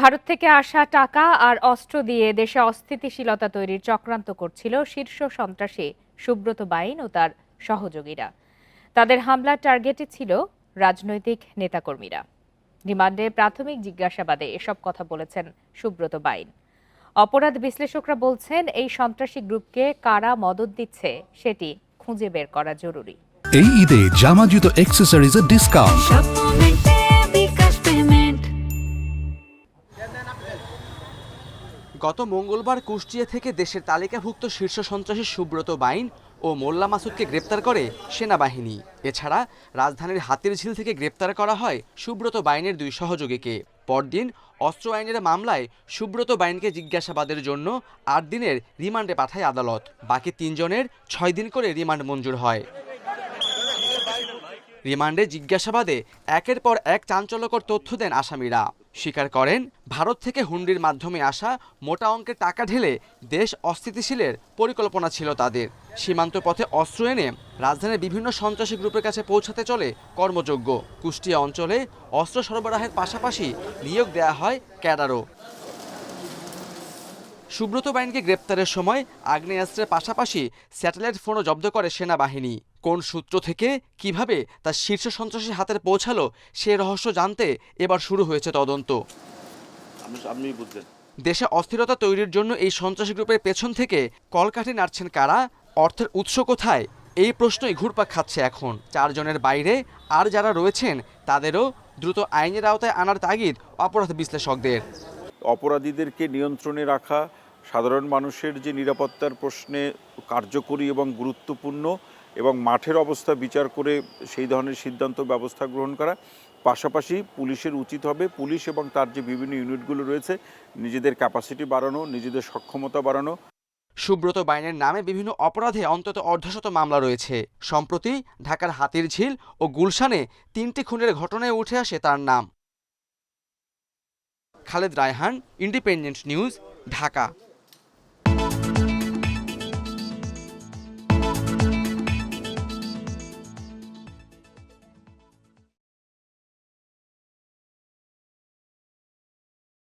ভারত থেকে আসা টাকা আর অস্ত্র দিয়ে দেশে অস্থিতিশীলতা তৈরির চক্রান্ত করছিল শীর্ষ সন্ত্রাসী সুব্রত বাইন ও তার সহযোগীরা। তাদের হামলার টার্গেটে ছিল রাজনৈতিক নেতাকর্মীরা। রিমান্ডে প্রাথমিক জিজ্ঞাসাবাদে এসব কথা বলেছেন সুব্রত বাইন। অপরাধ বিশ্লেষকরা বলছেন এই সন্ত্রাসী গ্রুপকে কারা মদত দিচ্ছে সেটি খুঁজে বের করা জরুরি। এই ঈদে জামা জুতো অ্যাক্সেসরিজের ডিসকাউন্ট গত মঙ্গলবার কুষ্টিয়া থেকে দেশের তালিকাভুক্ত শীর্ষ সন্ত্রাসী সুব্রত বাইন ও মোল্লা মাসুদকে গ্রেপ্তার করে সেনাবাহিনী। এছাড়া রাজধানীর হাতির ঝিল থেকে গ্রেপ্তার করা হয় সুব্রত বাইনের দুই সহযোগীকে। পরদিন অস্ত্র আইনের মামলায় সুব্রত বাইনকে জিজ্ঞাসাবাদের জন্য আট দিনের রিমান্ডে পাঠায় আদালত। বাকি তিনজনের ছয় দিন করে রিমান্ড মঞ্জুর হয়। রিমান্ডে জিজ্ঞাসাবাদে একের পর এক চাঞ্চল্যকর তথ্য দেন আসামিরা। স্বীকার করেন, ভারত থেকে হুন্ডির মাধ্যমে আসা মোটা অঙ্কের টাকা ঢেলে দেশ অস্থিতিশীলের পরিকল্পনা ছিল তাদের। সীমান্ত পথে অস্ত্র এনে রাজধানীর বিভিন্ন সন্ত্রাসী গ্রুপের কাছে পৌঁছাতে চলে কর্মযোগ্য। কুষ্টিয়া অঞ্চলে অস্ত্র সরবরাহের পাশাপাশি নিয়োগ দেয়া হয় ক্যাডারও। সুব্রত বাইনকে গ্রেপ্তারের সময় আগ্নেয়াস্ত্রের পাশাপাশি স্যাটেলাইট ফোনও জব্দ করে সেনাবাহিনী। কোন সূত্র থেকে কীভাবে তার শীর্ষ সন্ত্রাসী হাতের পৌঁছালো সে রহস্য জানতে এবার শুরু হয়েছে তদন্ত। দেশে অস্থিরতা তৈরির জন্য এই সন্ত্রাসী গ্রুপের পেছন থেকে কলকাঠি নাড়ছেন কারা? অর্থের উৎস কোথায়? এই প্রশ্নই ঘুরপাক খাচ্ছে এখন। চারজনের বাইরে আর যারা রয়েছেন তাদেরও দ্রুত আইনের আওতায় আনার তাগিদ অপরাধ বিশ্লেষকদের। অপরাধীদেরকে নিয়ন্ত্রণে রাখা সাধারণ মানুষের যে নিরাপত্তার প্রশ্নে কার্যকরী এবং গুরুত্বপূর্ণ এবং মাঠের অবস্থা বিচার করে সেই ধরনের সিদ্ধান্ত ব্যবস্থা গ্রহণ করা। পাশাপাশি পুলিশের উচিত হবে, পুলিশ এবং তার যে বিভিন্ন ইউনিটগুলো রয়েছে, নিজেদের ক্যাপাসিটি বাড়ানো, নিজেদের সক্ষমতা বাড়ানো। সুব্রত বাইনের নামে বিভিন্ন অপরাধে অন্তত অর্ধশত মামলা রয়েছে। সম্প্রতি ঢাকার হাতির ঝিল ও গুলশানে তিনটি খুনের ঘটনায় উঠে আসে তার নাম। Khaled Raihan, independent news, Dhaka.